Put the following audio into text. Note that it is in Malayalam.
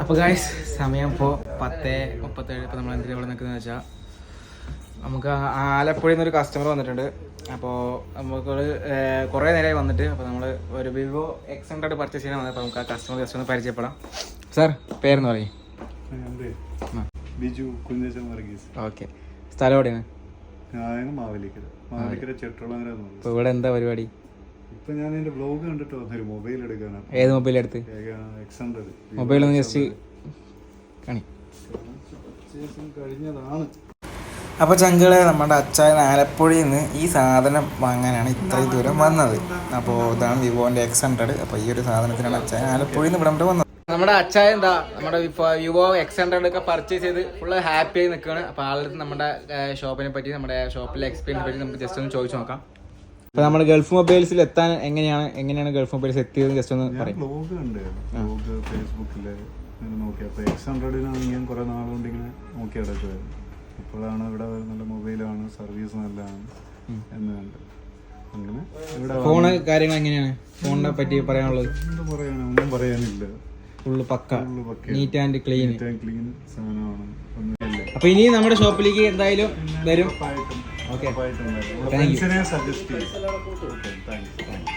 അപ്പോൾ ഗായ്സ് സമയം ഇപ്പോൾ പത്ത് മുപ്പത്തേഴ് ഇപ്പോൾ നമ്മൾ എന്തിനാ ഇവിടെ നിൽക്കുന്നത് വെച്ചാൽ നമുക്ക് ആലപ്പുഴയിൽ നിന്നൊരു കസ്റ്റമർ വന്നിട്ടുണ്ട്. അപ്പോൾ നമുക്ക് കുറേ നേരമായി വന്നിട്ട് അപ്പോൾ നമ്മൾ ഒരു വിവോ എക്സ് ഹൺഡ്രഡ് പർച്ചേസ് ചെയ്യാൻ വന്നത്. അപ്പോൾ നമുക്ക് ആ കസ്റ്റമർ ജസ്റ്റ് ഒന്ന് പരിചയപ്പെടാം. സാർ പേരെന്ന് പറയും? ബിജു കുഞ്ഞച്ചൻ വർഗീസ്. ഓക്കെ സ്ഥലം എവിടെയാണ്? മാവലിക്കര. മാവേലിക്കര ചെട്ടുളങ്ങര ഇപ്പോൾ ഇവിടെ എന്താ പരിപാടി? ഇപ്പൊ ഞാൻ എന്റെ ബ്ലോഗ് കണ്ടിട്ട് വന്നൊരു മൊബൈൽ എടുക്കാനാണ് ഏത് മൊബൈൽ എടുത്ത്? ഹൺഡ്രഡ് മൊബൈൽ ഒന്ന് ജസ്റ്റ് കാണി. കഴിഞ്ഞതാണ്. അപ്പോൾ ചങ്കളെ നമ്മുടെ അച്ചായൻ ആലപ്പുഴയിൽ നിന്ന് ഈ സാധനം വാങ്ങാനാണ് ഇത്രയും ദൂരം വന്നത്. അപ്പോൾ ഇതാണ് വിവോന്റെ എക്സ് ഹൺഡ്രഡ് അപ്പോൾ ഈ ഒരു സാധനത്തിനാണ് അച്ചായൻ ആലപ്പുഴയിൽ നിന്ന് ഇവിടെ വന്നത്. നമ്മുടെ അച്ചായൻ എന്താ നമ്മുടെ വിവോ എക്സ് ഹൺഡ്രഡ് ഒക്കെ പർച്ചേസ് ചെയ്ത് ഫുള്ള് ഹാപ്പി ആയി നിൽക്കുകയാണ് അപ്പോൾ ആളുടെ നമ്മുടെ ഷോപ്പിനെ പറ്റി നമ്മുടെ ഷോപ്പിലെ എക്സ്പീരിയൻസ് പറ്റി നമുക്ക് ജസ്റ്റ് ഒന്ന് ചോദിച്ചു നോക്കാം. അപ്പോൾ നമ്മുടെ ഗൾഫ് മൊബൈൽസിൽ എത്താൻ എങ്ങനെയാണ് എങ്ങനെയാണ് ഗൾഫ് മൊബൈൽസ് എത്തിയത്? ജസ്റ്റ് ഒന്ന് പറയും. ബ്ലോഗ് കണ്ട് ബ്ലോഗ് ഫേസ്ബുക്കിൽ ഇങ്ങനെ നോക്കി. അപ്പൊ എക്സ് ഹൺഡ്രഡിനാണ് ഞാൻ കുറെ നാളുകൊണ്ട് ഇങ്ങനെ നോക്കി നടക്കുമായിരുന്നു ഇപ്പോഴാണ് ഇവിടെ നല്ല മൊബൈലാണ് സർവീസ് നല്ലതാണ് എന്ന് കണ്ട് അങ്ങനെ ഇവിടെ ഫോണ് കാര്യങ്ങൾ എങ്ങനെയാണ്? ഫോണിനെ പറ്റി പറയാനുള്ളത്? എന്താ ഒന്നും പറയാനില്ല. Full pukka. Neat and clean clean സാധനമാണ്. അപ്പൊ ഇനി നമ്മുടെ ഷോപ്പിലേക്ക് എന്തായാലും വരും. സജസ്റ്റ് ചെയ്യും.